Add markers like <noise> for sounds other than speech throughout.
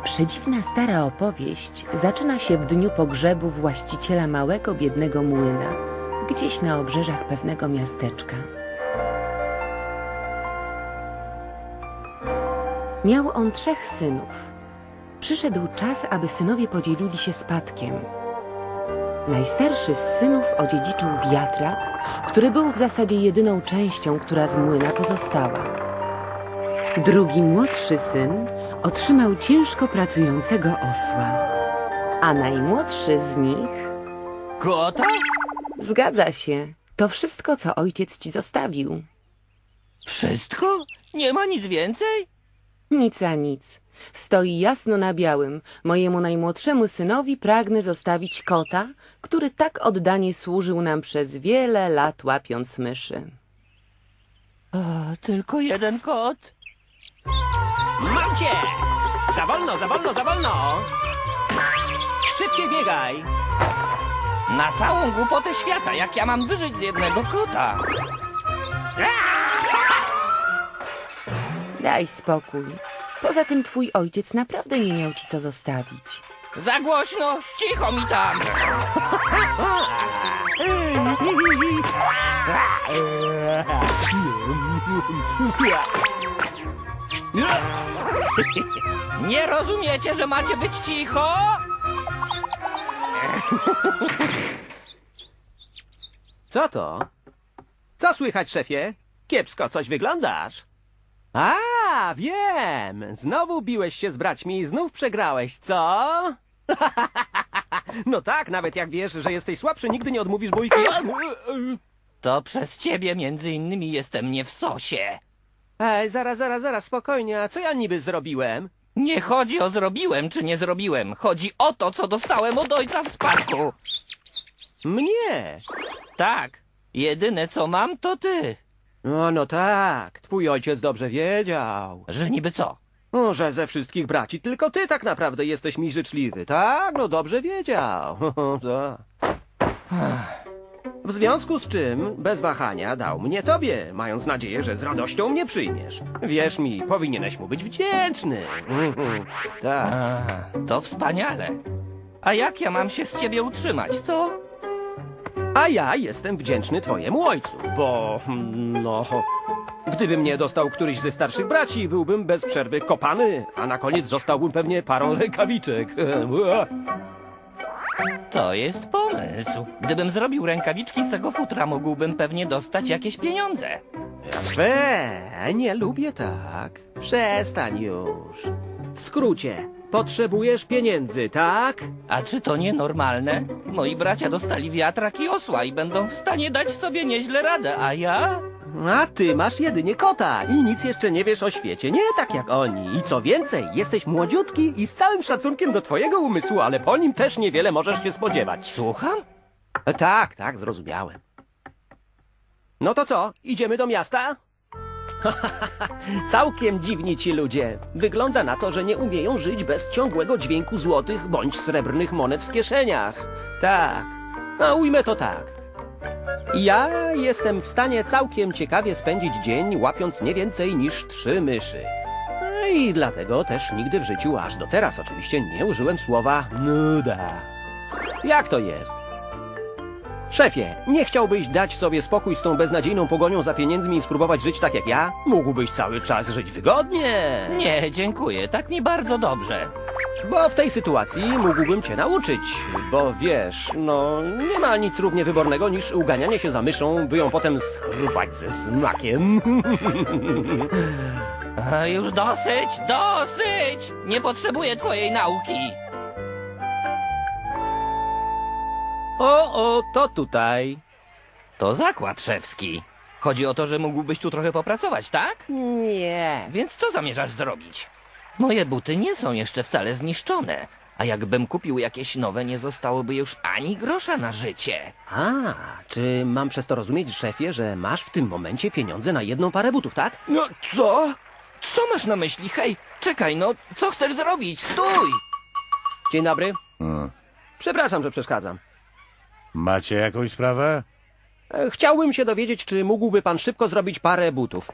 Przedziwna stara opowieść zaczyna się w dniu pogrzebu właściciela małego, biednego młyna, gdzieś na obrzeżach pewnego miasteczka. Miał on trzech synów. Przyszedł czas, aby synowie podzielili się spadkiem. Najstarszy z synów odziedziczył wiatrak, który był w zasadzie jedyną częścią, która z młyna pozostała. Drugi młodszy syn otrzymał ciężko pracującego osła, a najmłodszy z nich Kota? zgadza się. To wszystko, co ojciec ci zostawił. Wszystko? Nie ma nic więcej? Nic a nic. Stoi jasno na białym. Mojemu najmłodszemu synowi pragnę zostawić kota, który tak oddanie służył nam przez wiele lat łapiąc myszy. A, tylko jeden kot? Mam cię! Za wolno, za wolno, za wolno! Szybciej biegaj! Na całą głupotę świata, jak ja mam wyżyć z jednego kota? <laughs> Daj spokój. Poza tym twój ojciec naprawdę nie miał ci co zostawić. Za głośno! Cicho mi tam! <laughs> <laughs> <laughs> Nie rozumiecie, że macie być cicho? Co to? Co słychać, szefie? Kiepsko coś wyglądasz. A, wiem! Znowu biłeś się z braćmi i znów przegrałeś, co? <laughs> No tak, nawet jak wiesz, że jesteś słabszy, nigdy nie odmówisz bójki. To przez ciebie między innymi jestem nie w sosie. Ej, zaraz, zaraz, zaraz, spokojnie, a co ja niby zrobiłem? Nie chodzi o zrobiłem czy nie zrobiłem. Chodzi o to, co dostałem od ojca w spadku. Mnie! Tak, jedyne co mam to ty. No, no tak, twój ojciec dobrze wiedział. Że niby co? No, że ze wszystkich braci tylko ty tak naprawdę jesteś mi życzliwy, tak? No dobrze wiedział. <laughs> Tak. W związku z czym, bez wahania, dał mnie tobie, mając nadzieję, że z radością mnie przyjmiesz. Wierz mi, powinieneś mu być wdzięczny. <laughs> Tak. A, to wspaniale. A jak ja mam się z ciebie utrzymać, co? A ja jestem wdzięczny twojemu ojcu, bo, mm, no, gdybym nie dostał któryś ze starszych braci, byłbym bez przerwy kopany, a na koniec zostałbym pewnie parą <laughs> rękawiczek. <laughs> To jest pomysł. Gdybym zrobił rękawiczki z tego futra, mógłbym pewnie dostać jakieś pieniądze. Fe, nie lubię tak. Przestań już. W skrócie, potrzebujesz pieniędzy, tak? A czy to nienormalne? Moi bracia dostali wiatrak i osła i będą w stanie dać sobie nieźle radę, a ja? A ty masz jedynie kota i nic jeszcze nie wiesz o świecie, nie tak jak oni. I co więcej, jesteś młodziutki i z całym szacunkiem do twojego umysłu, ale po nim też niewiele możesz się spodziewać. Słucham? E, Tak, tak, zrozumiałem. No to co, idziemy do miasta? <laughs> Całkiem dziwni ci ludzie. Wygląda na to, że nie umieją żyć bez ciągłego dźwięku złotych bądź srebrnych monet w kieszeniach. Tak, a ujmę to tak. Ja jestem w stanie całkiem ciekawie spędzić dzień, łapiąc nie więcej niż trzy myszy. No I dlatego też nigdy w życiu, aż do teraz oczywiście, nie użyłem słowa nuda. Jak to jest? Szefie, nie chciałbyś dać sobie spokój z tą beznadziejną pogonią za pieniędzmi i spróbować żyć tak jak ja? Mógłbyś cały czas żyć wygodnie. Nie, dziękuję, tak mi bardzo dobrze. Bo w tej sytuacji mógłbym cię nauczyć. Bo wiesz, no nie ma nic równie wybornego niż uganianie się za myszą, by ją potem schrupać ze smakiem. <laughs> A, już dosyć, dosyć! Nie potrzebuję twojej nauki. o, o, to tutaj. To zakład szewski. Chodzi o to, że mógłbyś tu trochę popracować, tak? Nie. Więc co zamierzasz zrobić? Moje buty nie są jeszcze wcale zniszczone, a jakbym kupił jakieś nowe, nie zostałoby już ani grosza na życie. A, czy mam przez to rozumieć, szefie, że masz w tym momencie pieniądze na jedną parę butów, tak? No co? Co masz na myśli? Hej, czekaj, no, co chcesz zrobić? Stój! Dzień dobry. Hmm. Przepraszam, że przeszkadzam. Macie jakąś sprawę? E, Chciałbym się dowiedzieć, czy mógłby pan szybko zrobić parę butów.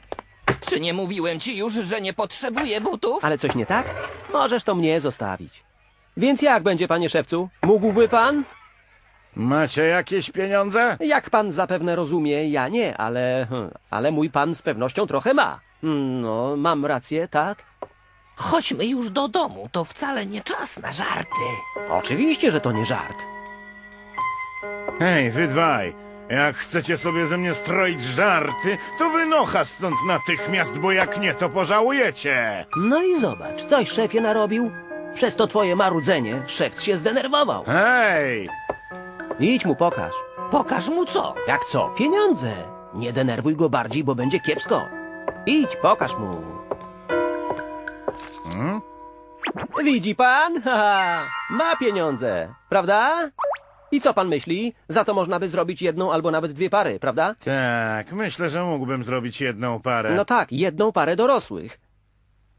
Czy nie mówiłem ci już, że nie potrzebuję butów? Ale coś nie tak? Możesz to mnie zostawić. Więc jak będzie, panie szewcu? Mógłby pan? Macie jakieś pieniądze? Jak pan zapewne rozumie, ja nie, ale, hm, ale mój pan z pewnością trochę ma. Hmm, No, mam rację, tak? Chodźmy już do domu, to wcale nie czas na żarty. Oczywiście, że to nie żart. Hej, wy dwaj, jak chcecie sobie ze mnie stroić żarty, to wynocha stąd natychmiast, bo jak nie, to pożałujecie. No i zobacz, coś szefie narobił. Przez to twoje marudzenie szef się zdenerwował. Hej! Idź mu pokaż. Pokaż mu co? Jak co? Pieniądze. Nie denerwuj go bardziej, bo będzie kiepsko. Idź, pokaż mu. Hmm? Widzi pan? <laughs> Haha, ma pieniądze, prawda? I co pan myśli? Za to można by zrobić jedną albo nawet dwie pary, prawda? Tak, myślę, że mógłbym zrobić jedną parę. No tak, jedną parę dorosłych.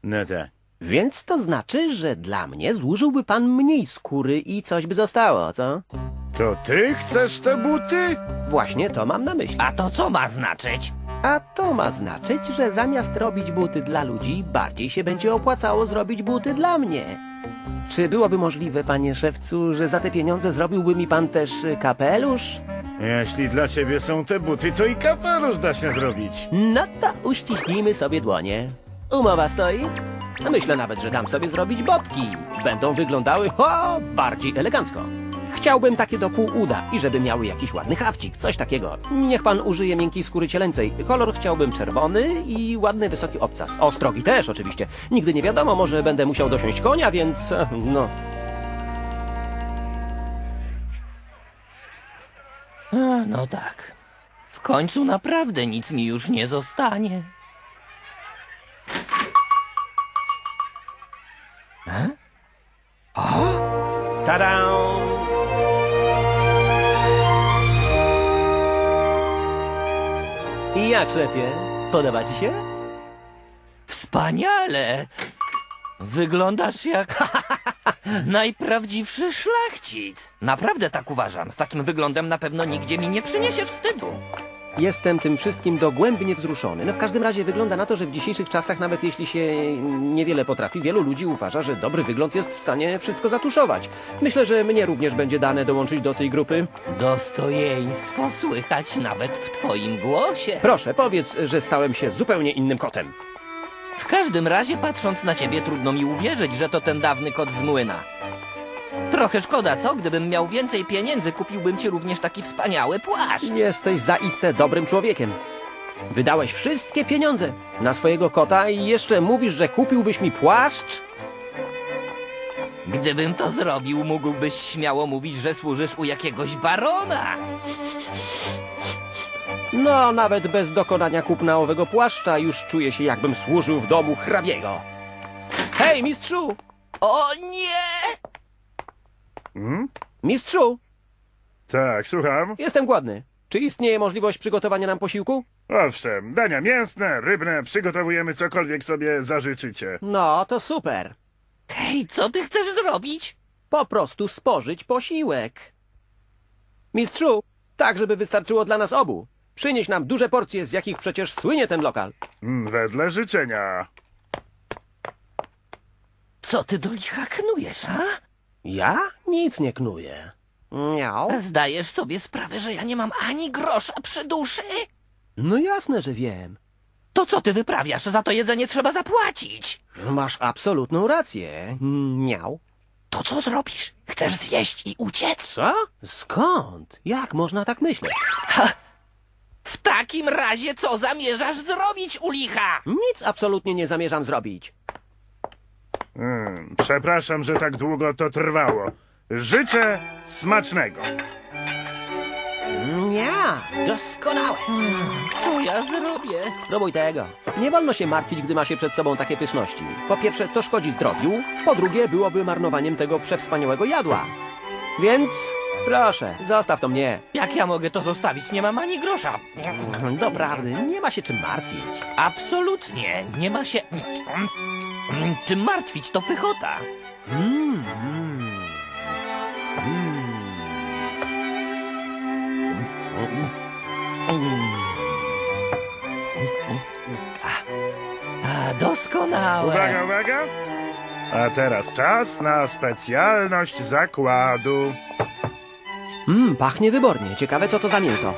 No tak. Więc to znaczy, że dla mnie złożyłby pan mniej skóry i coś by zostało, co? To ty chcesz te buty? Właśnie to mam na myśli. A to co ma znaczyć? A to ma znaczyć, że zamiast robić buty dla ludzi, bardziej się będzie opłacało zrobić buty dla mnie. Czy byłoby możliwe, panie szewcu, że za te pieniądze zrobiłby mi pan też y, kapelusz? Jeśli dla ciebie są te buty, to i kapelusz da się zrobić. No to uściśnijmy sobie dłonie. Umowa stoi? Myślę nawet, że dam sobie zrobić botki. Będą wyglądały o, bardziej elegancko. Chciałbym takie do pół uda i żeby miały jakiś ładny hawcik, coś takiego. Niech pan użyje miękkiej skóry cielęcej. Kolor chciałbym czerwony i ładny wysoki obcas. Ostrogi też oczywiście. Nigdy nie wiadomo, może będę musiał dosiąść konia, więc e, no. A, no tak. W końcu naprawdę nic mi już nie zostanie. E? O! Tada! Jak, szefie? Podoba ci się? Wspaniale! Wyglądasz jak <laughs> najprawdziwszy szlachcic. Naprawdę tak uważam. Z takim wyglądem na pewno nigdzie mi nie przyniesiesz wstydu. Jestem tym wszystkim dogłębnie wzruszony. No w każdym razie wygląda na to, że w dzisiejszych czasach, nawet jeśli się niewiele potrafi, wielu ludzi uważa, że dobry wygląd jest w stanie wszystko zatuszować. Myślę, że mnie również będzie dane dołączyć do tej grupy. Dostojeństwo słychać nawet w twoim głosie. Proszę, powiedz, że stałem się zupełnie innym kotem. W każdym razie, patrząc na ciebie, trudno mi uwierzyć, że to ten dawny kot z młyna. Trochę szkoda, co? Gdybym miał więcej pieniędzy, kupiłbym ci również taki wspaniały płaszcz. Jesteś zaiste dobrym człowiekiem. Wydałeś wszystkie pieniądze na swojego kota i jeszcze mówisz, że kupiłbyś mi płaszcz? Gdybym to zrobił, mógłbyś śmiało mówić, że służysz u jakiegoś barona. No, nawet bez dokonania kupna owego płaszcza już czuję się, jakbym służył w domu hrabiego. Hej, mistrzu! O nie! Hmm? Mistrzu! Tak, słucham. Jestem głodny. Czy istnieje możliwość przygotowania nam posiłku? Owszem, dania mięsne, rybne, przygotowujemy cokolwiek sobie zażyczycie. No, to super. Hej, co ty chcesz zrobić? Po prostu spożyć posiłek. Mistrzu, tak żeby wystarczyło dla nas obu. Przynieś nam duże porcje, z jakich przecież słynie ten lokal. Mm, Wedle życzenia. Co ty do licha knujesz, a? Ja? Nic nie knuję. Miał? Zdajesz sobie sprawę, że ja nie mam ani grosza przy duszy? No jasne, że wiem. To co ty wyprawiasz? Za to jedzenie trzeba zapłacić. Masz absolutną rację. Miał. To co zrobisz? Chcesz zjeść i uciec? Co? Skąd? Jak można tak myśleć? W takim razie co zamierzasz zrobić u licha? Nic absolutnie nie zamierzam zrobić. Mm, przepraszam, że tak długo to trwało. Życzę smacznego. Nie, doskonałe. Co ja zrobię? Spróbuj tego. Nie wolno się martwić, gdy ma się przed sobą takie pyszności. Po pierwsze, to szkodzi zdrowiu. Po drugie, byłoby marnowaniem tego przewspaniałego jadła. Więc, proszę, zostaw to mnie. Jak ja mogę to zostawić? Nie mam ani grosza. Doprawdy, nie ma się czym martwić. Absolutnie. Nie ma się... Czym martwić, to pychota. Mm, mm, mm. Doskonałe. Uwaga, uwaga. A teraz czas na specjalność zakładu. Mmm, pachnie wybornie. Ciekawe, co to za mięso.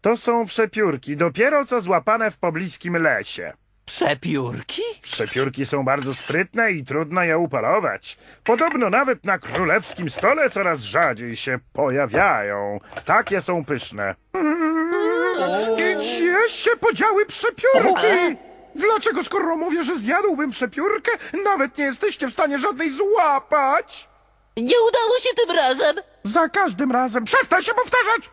To są przepiórki, dopiero co złapane w pobliskim lesie. Przepiórki? Przepiórki są bardzo sprytne i trudno je upolować. Podobno nawet na królewskim stole coraz rzadziej się pojawiają. Takie są pyszne. Gdzie się podziały przepiórki? Dlaczego skoro mówię, że zjadłbym przepiórkę, nawet nie jesteście w stanie żadnej złapać? Nie udało się tym razem. Za każdym razem. Przestań się powtarzać!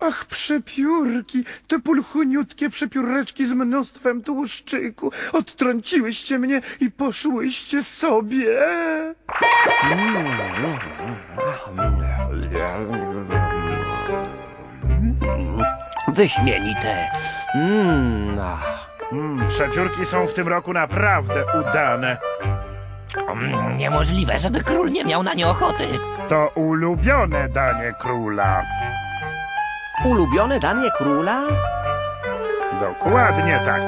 Ach, przepiórki, te pulchuniutkie przepióreczki z mnóstwem tłuszczyku. Odtrąciłyście mnie i poszłyście sobie. Wyśmienite. Ach. Mm, przepiórki są w tym roku naprawdę udane. Mm, Niemożliwe, żeby król nie miał na nie ochoty. To ulubione danie króla. Ulubione danie króla? Dokładnie tak.